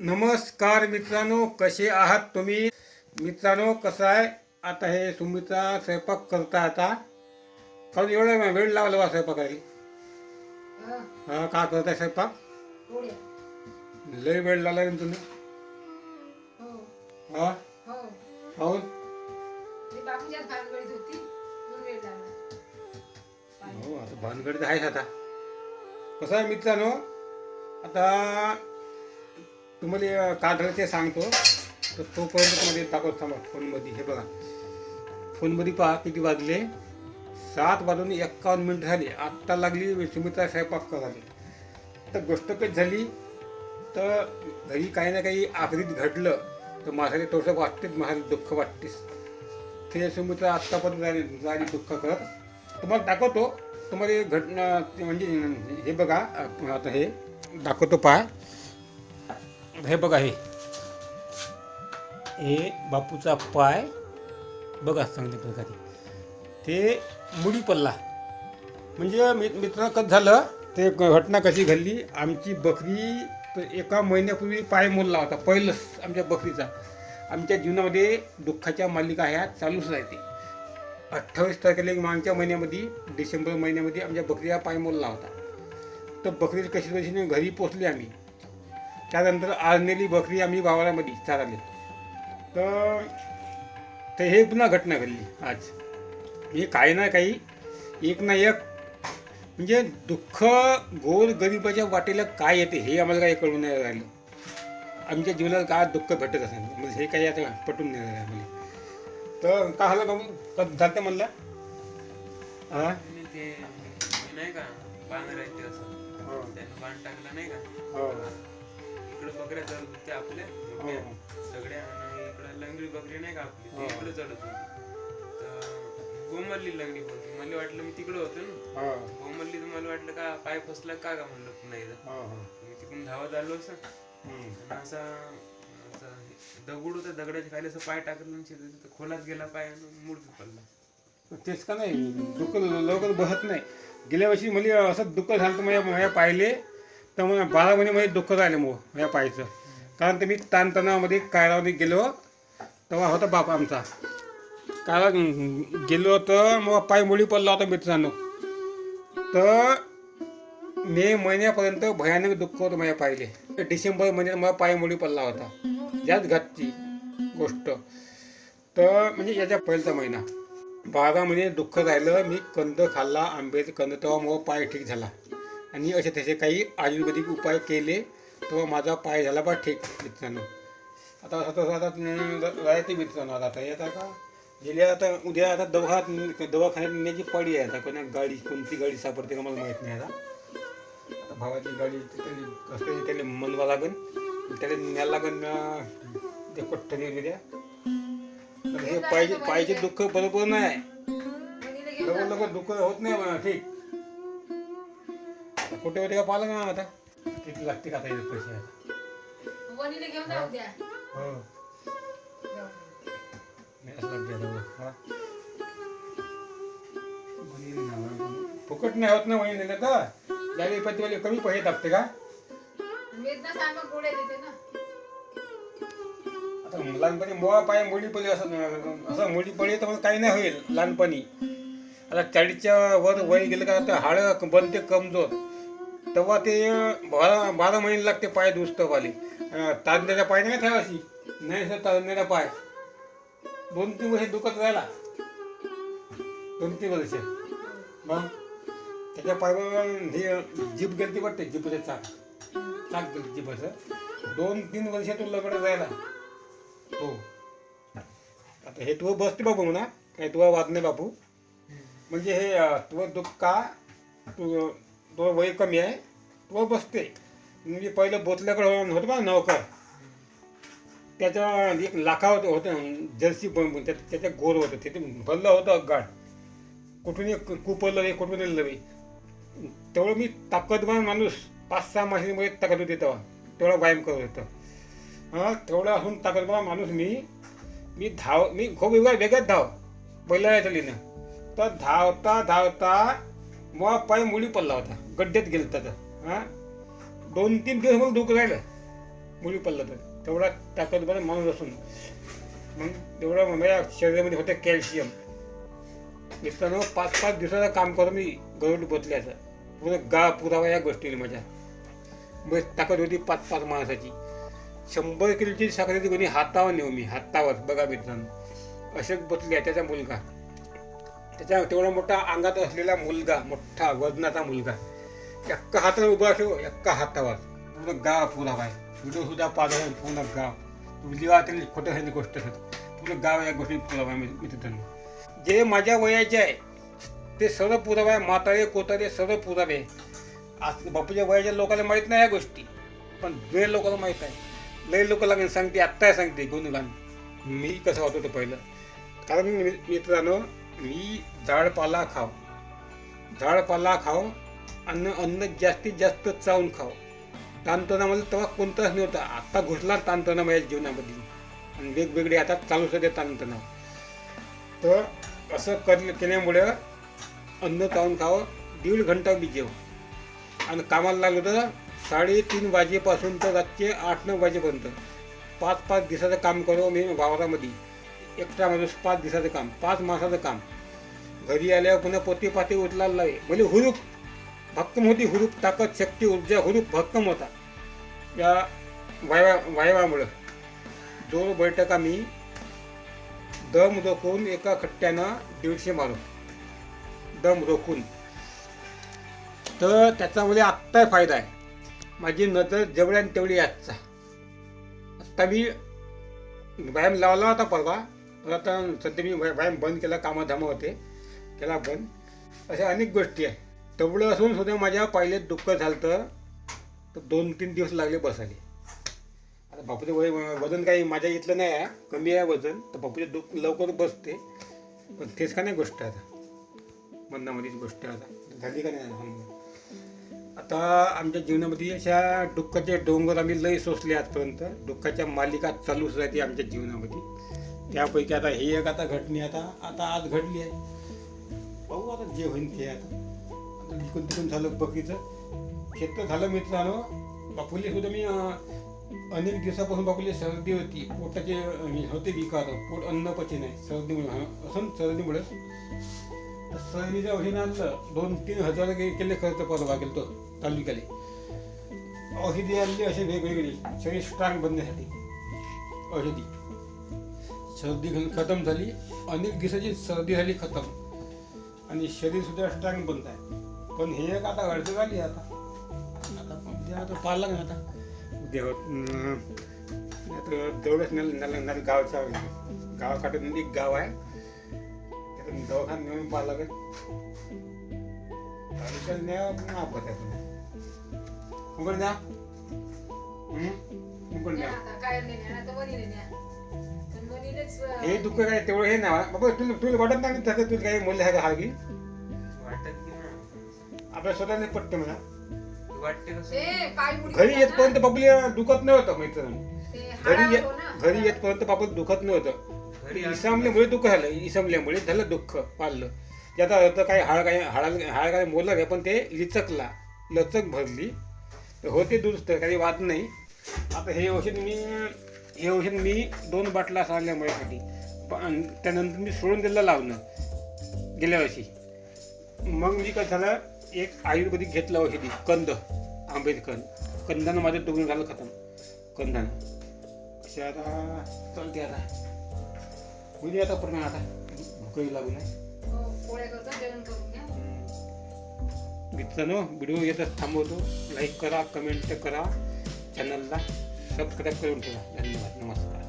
नमस्कार मित्रांनो कसे आहात तुम्ही? मित्रांनो कसं आहे? आता हे सुमित्रा स्वयंपाक करता आता. कारण एवढा वेळ लागला बा स्वयंपाकाला हा, हा का करताय स्वयंपाक. लय वेळ लागला तुम्ही. हो, हा? हो. हो आता भानगडीत आहेच आता. कसं आहे मित्रांनो? आता तुम्हाला काय झालं ते सांगतो. तर तोपर्यंत तुम्हाला दाखवत थांबा फोनमध्ये. हे बघा. फोनमध्ये पहा किती वाजले. सात वाजून एक्कावन्न मिनिट झाली. आत्ता लागली सुमित्रा स्वयंपाक करायला तर गोष्ट कशी झाली? तर घरी काही ना काही आखरीत घडलं. तर माझ्यासाठी थोडंसं वाटतेच माझ्या दुःख वाटतेच. ते सुमित्रा आत्तापर्यंत झाली झाली दुःख करत. तुम्हाला दाखवतो. तुम्हाला घटना ते म्हणजे हे बघा आता हे दाखवतो पहा. हे बघा हे. हे बापूचा पाय. बघा चांगल्या प्रकारे ते मुडी पडला म्हणजे मित मित्र कसं झालं ते घटना कशी घडली आमची बकरी तर एका महिन्यापूर्वी पाय मोडला होता पहिलंच आमच्या बकरीचा. आमच्या जीवनामध्ये दुःखाच्या मालिका ह्या चालूच राहते. अठ्ठावीस तारखेला मागच्या महिन्यामध्ये डिसेंबर महिन्यामध्ये आमच्या बकरीला पाय मोडला होता. तर बकरी कशी कशीने घरी पोचली आम्ही? त्यानंतर आजनेली बकरी आम्ही गावामध्ये चालले तर तर हे पुन्हा घटना घडली आज. हे काही ना काही एक ना एक म्हणजे दुःख गोर गरिबाच्या वाटेला काय येते हे आम्हाला काही कळून नाही राहिलं. आमच्या जीवनात काय दुःख भेटत असेल म्हणजे हे काही आता पटून नाही राहिलं आम्हाला. तर काय झालं बाबू? झालं ते म्हणलं? हा? नाही का बांध राहते असं. हो. बांध टाकला नाही का? हो. इकडे बकऱ्या चढत होत्या आपल्या हो. सगळ्या आणि इकडे लंगडी बकरी नाही का आपली हो. ती इकडे चढत होती. तर गोमल्ली लंगडी बकरी मला वाटलं मी तिकडे होतो ना. हो. गोमल्ली तर मला वाटलं का पाय फसला का का म्हणलं पुन्हा एकदा. हो हो. मी तिकडून धावत आलो असं. आणि असा दगड होता दगडाच्या खाली असं पाय टाकलं खोलात गेला पाय आणि मूर्ती पडला. तेच का नाही? दुःख लवकर बसत नाही. गेल्या वर्षी मला असं दुःख झालं तर माझ्या माझ्या पाहिले तर मग बारा महिने दुःख राहिलं मग माझ्या पायचं. कारण ते मी ताणतणावामध्ये कायरामध्ये गेलो तेव्हा होता बाप आमचा. कारण गेलो तर मग पाय मुळी पडला होता मित्रांनो. तर मे महिन्यापर्यंत भयानक दुःख होतं माझ्या पाहिले डिसेंबर महिन्यात मला पाय मुळी पडला होता. याच घातची गोष्ट. तर म्हणजे याच्या पहिलचा महिना. बारा महिने दुःख राहिलं मी कंद खाल्ला आंब्याचे कंद तेव्हा मग पाय ठीक झाला. आणि असे तसे काही आयुर्वेदिक उपाय केले तेव्हा माझा पाय झाला बा ठीक मित्रांनो. आता असं तसं आता राहते मित्रांनो आता आता येता का? गेल्या आता उद्या आता दवाखान्यात दवाखान्यात नेण्याची पडी आहे आता कोणा गाडी कोणती गाडी सापडते का मला माहीत नाही आता. आता भावाची गाडी कसं त्याला मनवा लागन त्याला न्यायला लागन अं, ते पठ्ठरी उद्या हे पाहिजे पाहिजे दुःख बरोबर नाही. लवकर दुःख होत नाही म्हणा ठीक. कुठे होते का पाहिलं का आता? किती लागते का आता इथे पैसे? आता घेऊन. हो. असं लागते आता बघ. हा. फुकट नाही होत ना वहिनी तर. ज्यावेळी पतीवाले कमी पैसे टाकते का? वेदना सांगा गोळ्या देते ना. आता लहानपणी मोळा पाय मुली पडली असं असं मुली पडली तर मग काही नाही होईल लहानपणी. आता चाळीसच्या वर वय गेलं का आता हाडं बनते कमजोर. तेव्हा ते बारा बारा महिने लागते पाय दुस्तवाले ताजण्याचा पाय नाही ठेवायची नाही सर ताजण्याचा पाय. दोन तीन वर्ष दुखत राहिला. दोन तीन वर्ष. मग त्याच्या पायावर हे जीप गेलती वाटते जीपचं चाक. चाक गेलं जीपाचं दोन तीन वर्ष तो लग्न राहिला हो. आता हे तू बसते बाबू म्हणा. काय तुला वाद नाही बापू. म्हणजे हे तुझं दुःख का? तू तो वय कमी आहे तो बसते म्हणजे पहिलं बोतल्याकडे होतं बा नौकर. त्याच्या एक लाखा होतं होतं जर्सी बनवून त्या त्याच्या गोर होतं तिथे भरलं होतं अगाड कुठून एक कुपरलं रे कुठून लवे तेवढं मी ताकदवान माणूस पाच सहा माणसांमध्ये ताकद होते तेव्हा. तेवढा व्यायाम करत होतं. हां तेवढा असून ताकदवान माणूस मी मी धाव मी खूप वेगळा वेगळ्याच धाव. पहिल्या चालीनं तर धावता धावता मग पाय मुली पडला होता. गड्ड्यात गेला तर हां? दोन तीन दिवस मला दुःख राहिलं मुली पडला तर. तेवढा ताकदवर माणूस असून. मग तेवढा माझ्या शरीरामध्ये होतं कॅल्शियम. मित्रांनो पाच पाच दिवसाचं काम करून मी गरुड बसल्याचं पूर्ण गा पुरावा या गोष्टीला माझ्या. मग ताकद होती पाच पाच माणसाची. शंभर किलोची साखरेची कोणी हातावर नेऊ मी. हातावर. बघा मित्रांनो. अशोक बसल्या त्याचा मुलगा. त्याच्या तेवढा मोठा अंगात असलेला मुलगा मोठा वजनाचा मुलगा. एक्का हातावर उभा असो एक्का हातावर. पूर्ण गाव पुरा आहे. व्हिडिओ सुद्धा पाहतो पूर्ण गाव. तुझी वाटेल खोटं सांगितली गोष्ट असत पूर्ण गाव या गोष्टी पुरावा आहे मित्रांनो जे माझ्या वयाचे आहे ते सर्व पुरावा आहे. म्हातारे कोतारे सर्व पुरावे आज बापूच्या वयाच्या लोकांना माहीत नाही या गोष्टी पण जे लोकांना माहीत आहे लय लागेल सांगते आत्ता सांगते गुणगान मी कसं होतो ते पहिलं? कारण मी- मित्रांनो मी झाडपाला खाव झाडपाला खाव अन्न अन्न जास्तीत जास्त चावून खाव ताणतणामध्ये तेव्हा कोणताच नव्हता. आत्ता घुसला ताणतणाव माझ्या जीवनामध्ये. आणि वेगवेगळे आता चालू सध्या ताणतणाव तर असं कर केल्यामुळे अन्न चावून खावं दीड घंटा मी जेव. आणि कामाला लागलो तर साडेतीन वाजेपासून तर रातचे आठ नऊ वाजेपर्यंत. पाच पाच दिवसाचं काम करू मी वावरामध्ये. एकटा माणूस पाच दिवसाचं काम पाच मासाचं काम. घरी आल्यावर पुन्हा पोते पाती उचलायला लावे म्हणजे हुरूप भक्कम होती हुरूप ताकद शक्ती ऊर्जा हुरूप भक्कम होता. या वायवा वायवामुळं जोर बैठका मी दम रोखून एका खट्ट्यानं दीडशे मारू दम रोखून तर त्याच्यामध्ये आत्ता फायदा आहे. माझी नजर जेवढी तेवढी आजचा. आत्ता मी व्यायाम लावला होता परवा. तर आता सध्या मी व्यायाम बंद केला कामधामं होते. केला बंद. अशा अनेक गोष्टी आहे. तेवढं असून सुद्धा माझ्या पहिले दुःख झालं तर दोन तीन दिवस लागले बसायला. आता बापूचं वय वजन काही माझ्या इथलं नाही आहे. कमी आहे वजन. तर बापूचे दुःख लवकर बसते. पण तेच का नाही गोष्ट आता. मनामध्येच गोष्ट आहे आता. झाली का नाही आता आमच्या जीवनामध्ये अशा दुःखाचे डोंगर आम्ही लय सोसले आजपर्यंत. दुःखाच्या मालिका चालूच राहते आमच्या जीवनामध्ये. त्यापैकी आता ही एक आता घटनी आता आता आज घडली आहे. भाऊ आता जे होईल ते आता. आता तिकून झालं बकीचं. शेत तर झालं मित्रांनो. बापूले सुद्धा मी अनेक दिवसापासून बापूले सर्दी होती. पोटाचे होते विकार. पोट अन्न पचे नाही सर्दीमुळे असं सर्दीमुळेच सर्दीच्या सर्दीचं आणलं दोन तीन हजार केले खर्च परवा गेलो तो तालुक्याला. औषधी आणली असे वेगवेगळी. शरीर स्ट्रॉंग बनण्यासाठी औषधी. सर्दी खतम झाली. अनेक दिवसाची सर्दी झाली खतम. आणि शरीर सुद्धा स्ट्रॉंग बनत आहे. पण हे एक आता अडचण आली आता. आता उद्या आता पाहिलं लागेल आता. उद्या तेवढंच नेलं नेलं नेलं गावच्या गावाकडे एक गाव आहे. त्यातून दवाखान्यात नेऊन पाहावं लागेल. पण अपघात आहे. पण उघड न्या. हे दुःख काय तेवढं हे नाही. बाबा तुला तुला वाटत नाही का तुला काही मूल्य आहे का हा की वाटत की ना आपल्या स्वतःने पटते म्हणा. मुडी घरी होता येतपर्यंत बाबूला दुखत नव्हतं मैत्रीण. ते घरी हो ना. घरी येतपर्यंत बाबा दुखत नव्हतं. घरी इसमल्यामुळे दुःख झालं. इसमल्यामुळे झालं दुःख पाळलं. त्याचा अर्थ काही हाड काही हाडा हाड काही मोडलं नाही पण ते लिचकला. लचक भरली. तर होते दुरुस्त काही वाद नाही. आता हे औषध मी हे औषध मी दोन बाटला सांगल्या माझ्यासाठी. पण त्यानंतर मी सोडून दिलं लावणं गेल्या वर्षी. मग मी काय झालं एक आयुर्वेदिक घेतलं औषधी कंद आंबेडकर. कंदानं माझं दुखणं झालं खतम. कंदानं. असे आता चालते आता. होईल आता पूर्ण आता. भूकही लागू नाही हो, मित्रांनो व्हिडिओ येतच थांबवतो. लाईक करा कमेंट करा. चॅनलला सबस्क्राईब करून ठेवा धन्यवाद नमस्कार